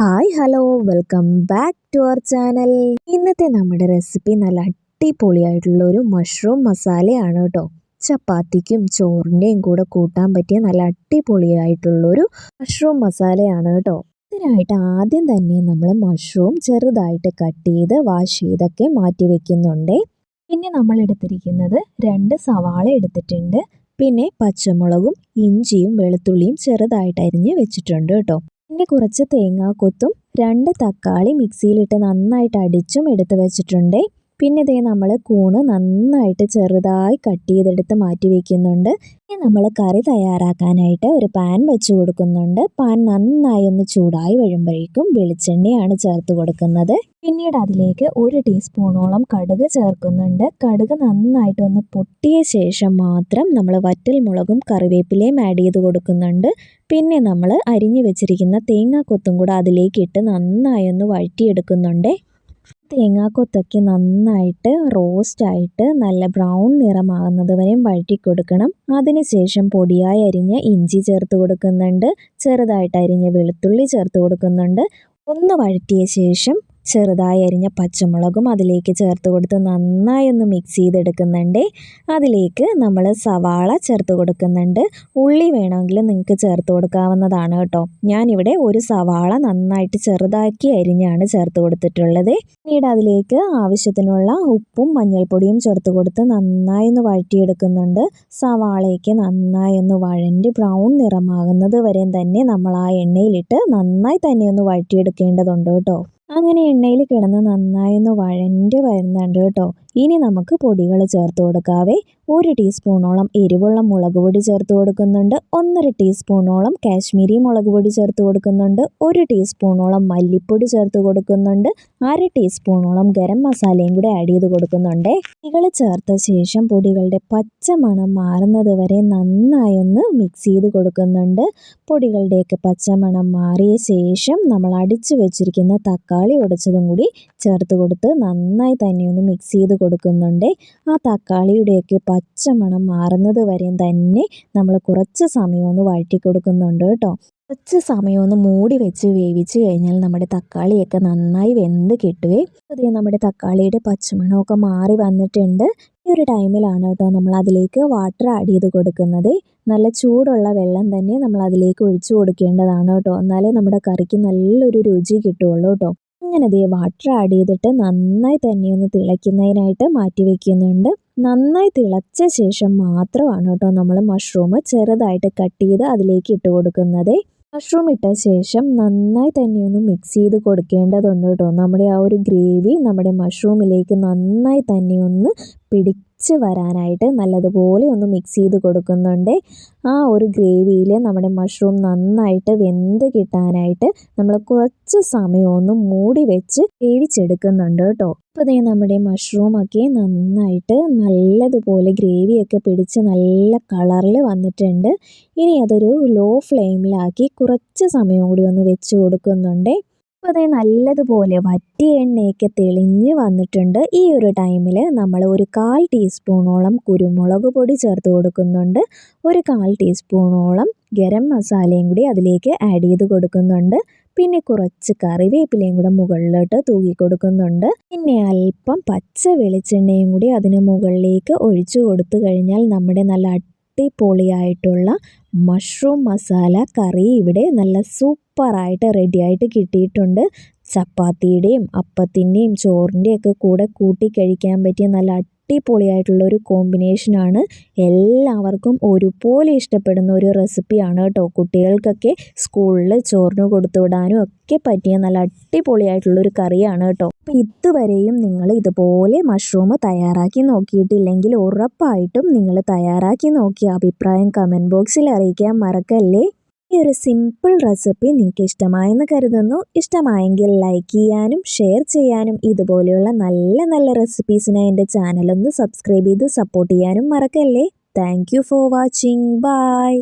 Hi hello welcome back to our channel. ഇന്നത്തെ നമ്മുടെ recipe നല്ല അടിപൊളിയായിട്ടുള്ള ഒരു മഷ്റൂം മസാലയാണ് കേട്ടോ. ചപ്പാത്തിക്കും ചോറിന്റെയും കൂടെ കൂട്ടാൻ പറ്റിയ നല്ല അടിപൊളിയായിട്ടുള്ളൊരു മഷ്റൂം മസാലയാണ് കേട്ടോ. ഇതിനായിട്ട് ആദ്യം തന്നെ നമ്മൾ മഷ്റൂം ചെറുതായിട്ട് കട്ട് ചെയ്ത് വാഷ് ചെയ്തൊക്കെ മാറ്റി വെക്കുന്നുണ്ട്. പിന്നെ നമ്മൾ എടുത്തിരിക്കുന്നത് രണ്ട് സവാള എടുത്തിട്ടുണ്ട്. പിന്നെ പച്ചമുളകും ഇഞ്ചിയും വെളുത്തുള്ളിയും ചെറുതായിട്ട് അരിഞ്ഞ് വെച്ചിട്ടുണ്ട് കേട്ടോ. പിന്നെ കുറച്ച് തേങ്ങാക്കൊത്തും രണ്ട് തക്കാളി മിക്സിയിലിട്ട് നന്നായിട്ട് അടിച്ചും എടുത്ത് വെച്ചിട്ടുണ്ട്. പിന്നെ ഇതേ നമ്മൾ കൂണ് നന്നായിട്ട് ചെറുതായി കട്ട് ചെയ്തെടുത്ത് മാറ്റി വെക്കുന്നുണ്ട്. ഇനി നമ്മൾ കറി തയ്യാറാക്കാനായിട്ട് ഒരു പാൻ വെച്ച് കൊടുക്കുന്നുണ്ട്. പാൻ നന്നായി ഒന്ന് ചൂടായി വരുമ്പോഴേക്കും വെളിച്ചെണ്ണയാണ് ചേർത്ത് കൊടുക്കുന്നത്. പിന്നീട് അതിലേക്ക് ഒരു ടീസ്പൂണോളം കടുക് ചേർക്കുന്നുണ്ട്. കടുക് നന്നായിട്ട് ഒന്ന് പൊട്ടിയ ശേഷം മാത്രം നമ്മൾ വറ്റൽ മുളകും കറിവേപ്പിലയും ആഡ് ചെയ്ത് കൊടുക്കുന്നുണ്ട്. പിന്നെ നമ്മൾ അരിഞ്ഞു വെച്ചിരിക്കുന്ന തേങ്ങാക്കൊത്തും കൂടെ അതിലേക്കിട്ട് നന്നായി ഒന്ന് വഴറ്റിയെടുക്കുന്നുണ്ട്. തേങ്ങാക്കൊത്തൊക്കെ നന്നായിട്ട് റോസ്റ്റായിട്ട് നല്ല ബ്രൗൺ നിറമാകുന്നത് വരെയും വഴറ്റി കൊടുക്കണം. അതിനുശേഷം പൊടിയായി അരിഞ്ഞ ഇഞ്ചി ചേർത്ത് കൊടുക്കുന്നുണ്ട്. ചെറുതായിട്ട് അരിഞ്ഞ വെളുത്തുള്ളി ചേർത്ത് കൊടുക്കുന്നുണ്ട്. ഒന്ന് വഴറ്റിയ ശേഷം ചെറുതായി അരിഞ്ഞ പച്ചമുളകും അതിലേക്ക് ചേർത്ത് കൊടുത്ത് നന്നായി ഒന്ന് മിക്സ് ചെയ്തെടുക്കുന്നുണ്ട്. അതിലേക്ക് നമ്മൾ സവാള ചേർത്ത് കൊടുക്കുന്നുണ്ട്. ഉള്ളി വേണമെങ്കിൽ നിങ്ങൾക്ക് ചേർത്ത് കൊടുക്കാവുന്നതാണ് കേട്ടോ. ഞാനിവിടെ ഒരു സവാള നന്നായിട്ട് ചെറുതാക്കി അരിഞ്ഞാണ് ചേർത്ത് കൊടുത്തിട്ടുള്ളത്. പിന്നീട് അതിലേക്ക് ആവശ്യത്തിനുള്ള ഉപ്പും മഞ്ഞൾപ്പൊടിയും ചേർത്ത് കൊടുത്ത് നന്നായി ഒന്ന് വഴറ്റിയെടുക്കുന്നുണ്ട്. സവാളയ്ക്ക് നന്നായി ഒന്ന് വഴണ്ട് ബ്രൗൺ നിറമാകുന്നത് വരെയും തന്നെ നമ്മൾ ആ എണ്ണയിലിട്ട് നന്നായി തന്നെ ഒന്ന് വഴറ്റിയെടുക്കേണ്ടതുണ്ട് കേട്ടോ. അങ്ങനെ എണ്ണയിൽ കിടന്ന് നന്നായി ഒന്ന് വഴണ്ടി വരുന്നുണ്ട് കേട്ടോ. ഇനി നമുക്ക് പൊടികൾ ചേർത്ത് കൊടുക്കാവേ. ഒരു ടീസ്പൂണോളം എരിവുള്ള മുളക് പൊടി ചേർത്ത് കൊടുക്കുന്നുണ്ട്. ഒന്നര ടീസ്പൂണോളം കാശ്മീരി മുളക് പൊടി ചേർത്ത് കൊടുക്കുന്നുണ്ട്. ഒരു ടീസ്പൂണോളം മല്ലിപ്പൊടി ചേർത്ത് കൊടുക്കുന്നുണ്ട്. അര ടീസ്പൂണോളം ഗരം മസാലയും കൂടെ ആഡ് ചെയ്ത് കൊടുക്കുന്നുണ്ട്. പൊടികൾ ചേർത്ത ശേഷം പൊടികളുടെ പച്ച മണം മാറുന്നത് വരെ നന്നായി ഒന്ന് മിക്സ് ചെയ്ത് കൊടുക്കുന്നുണ്ട്. പൊടികളുടെയൊക്കെ പച്ച മണം മാറിയ ശേഷം നമ്മൾ അടിച്ചു വെച്ചിരിക്കുന്ന തക്കാളി ഉടച്ചതും കൂടി ചേർത്ത് കൊടുത്ത് നന്നായി തന്നെ ഒന്ന് മിക്സ് ചെയ്ത് കൊടുക്കുന്നുണ്ട്. ആ തക്കാളിയുടെയൊക്കെ പച്ചമണം മാറുന്നത് വരെയും തന്നെ നമ്മൾ കുറച്ച് സമയം ഒന്ന് വഴറ്റി കൊടുക്കുന്നുണ്ട് കേട്ടോ. കുറച്ച് സമയം ഒന്ന് മൂടി വെച്ച് വേവിച്ച് കഴിഞ്ഞാൽ നമ്മുടെ തക്കാളിയൊക്കെ നന്നായി വെന്ത് കിട്ടുവേ. അതേ നമ്മുടെ തക്കാളിയുടെ പച്ചമണമൊക്കെ മാറി വന്നിട്ടുണ്ട്. ഈ ഒരു ടൈമിലാണ് കേട്ടോ നമ്മൾ അതിലേക്ക് വാട്ടർ ആഡ് ചെയ്ത് കൊടുക്കുന്നത്. നല്ല ചൂടുള്ള വെള്ളം തന്നെ നമ്മൾ അതിലേക്ക് ഒഴിച്ചു കൊടുക്കേണ്ടതാണ് കേട്ടോ. എന്നാലേ നമ്മുടെ കറിക്ക് നല്ലൊരു രുചി കിട്ടുള്ളൂ കേട്ടോ. അങ്ങനെ ദേ വാട്ടർ ആഡ് ചെയ്തിട്ട് നന്നായി തന്നെ ഒന്ന് തിളയ്ക്കുന്നതിനായിട്ട് മാറ്റി വെക്കുന്നുണ്ട്. നന്നായി തിളച്ച ശേഷം മാത്രമാണ് കേട്ടോ നമ്മൾ മഷ്റൂം ചെറുതായിട്ട് കട്ട് ചെയ്ത് അതിലേക്ക് ഇട്ട് കൊടുക്കുന്നത്. മഷ്റൂം ഇട്ട ശേഷം നന്നായി തന്നെ ഒന്ന് മിക്സ് ചെയ്ത് കൊടുക്കേണ്ടതുണ്ട് കേട്ടോ. നമ്മുടെ ആ ഒരു ഗ്രേവി നമ്മുടെ മഷ്റൂമിലേക്ക് നന്നായി തന്നെ ഒന്ന് പിടിച്ച് വരാനായിട്ട് നല്ലതുപോലെ ഒന്ന് മിക്സ് ചെയ്ത് കൊടുക്കുന്നുണ്ട്. ആ ഒരു ഗ്രേവിയിൽ നമ്മുടെ മഷ്റൂം നന്നായിട്ട് വെന്ത് കിട്ടാനായിട്ട് നമ്മൾ കുറച്ച് സമയമൊന്ന് മൂടി വെച്ച് വേവിച്ചെടുക്കുന്നുണ്ട് കേട്ടോ. ഇപ്പോൾ ദേ നമ്മുടെ മഷ്റൂമൊക്കെ നന്നായിട്ട് നല്ലതുപോലെ ഗ്രേവിയൊക്കെ പിടിച്ച് നല്ല കളറിൽ വന്നിട്ടുണ്ട്. ഇനി അതൊരു ലോ ഫ്ലെയിമിലാക്കി കുറച്ച് സമയം കൂടി ഒന്ന് വെച്ച് കൊടുക്കുന്നുണ്ട്. അപ്പോൾ അതേ നല്ലതുപോലെ വറ്റി എണ്ണയൊക്കെ തെളിഞ്ഞ് വന്നിട്ടുണ്ട്. ഈ ഒരു ടൈമിൽ നമ്മൾ ഒരു കാൽ ടീസ്പൂണോളം കുരുമുളക് പൊടി ചേർത്ത് കൊടുക്കുന്നുണ്ട്. ഒരു കാൽ ടീസ്പൂണോളം ഗരം മസാലയും കൂടി അതിലേക്ക് ആഡ് ചെയ്ത് കൊടുക്കുന്നുണ്ട്. പിന്നെ കുറച്ച് കറിവേപ്പിലയും കൂടെ മുകളിലോട്ട് തൂക്കി കൊടുക്കുന്നുണ്ട്. പിന്നെ അല്പം പച്ച വെളിച്ചെണ്ണയും കൂടി അതിന് മുകളിലേക്ക് ഒഴിച്ചു കൊടുത്തു കഴിഞ്ഞാൽ നമ്മുടെ നല്ല അടിപൊളിയായിട്ടുള്ള മഷ്റൂം മസാല കറി ഇവിടെ നല്ല സൂപ്പറായിട്ട് റെഡിയായിട്ട് കിട്ടിയിട്ടുണ്ട്. ചപ്പാത്തിയുടെയും അപ്പത്തിന്റെയും ചോറിന്റെയൊക്കെ കൂടെ കൂട്ടി കഴിക്കാൻ പറ്റിയ നല്ല അടിപൊളിയായിട്ടുള്ള ഒരു കോമ്പിനേഷനാണ്. എല്ലാവർക്കും ഒരുപോലെ ഇഷ്ടപ്പെടുന്ന ഒരു റെസിപ്പിയാണ് കേട്ടോ. കുട്ടികൾക്കൊക്കെ സ്കൂളിൽ ചോറിന് കൊടുത്തു വിടാനും ഒക്കെ പറ്റിയ നല്ല അടിപൊളിയായിട്ടുള്ള ഒരു കറിയാണ് കേട്ടോ. അപ്പോൾ ഇതുവരെയും നിങ്ങൾ ഇതുപോലെ മഷ്റൂം തയ്യാറാക്കി നോക്കിയിട്ടില്ലെങ്കിൽ ഉറപ്പായിട്ടും നിങ്ങൾ തയ്യാറാക്കി നോക്കിയ അഭിപ്രായം കമന്റ് ബോക്സിൽ അറിയിക്കാൻ മറക്കല്ലേ? ഈ ഒരു സിമ്പിൾ റെസിപ്പി നിങ്ങൾക്ക് ഇഷ്ടമായെന്ന് കരുതുന്നു. ഇഷ്ടമായെങ്കിൽ ലൈക്ക് ചെയ്യാനും ഷെയർ ചെയ്യാനും ഇതുപോലെയുള്ള നല്ല നല്ല റെസിപ്പീസിനായി എന്റെ ചാനലൊന്ന് സബ്സ്ക്രൈബ് ചെയ്ത് സപ്പോർട്ട് ചെയ്യാനും മറക്കല്ലേ. Thank for watching bye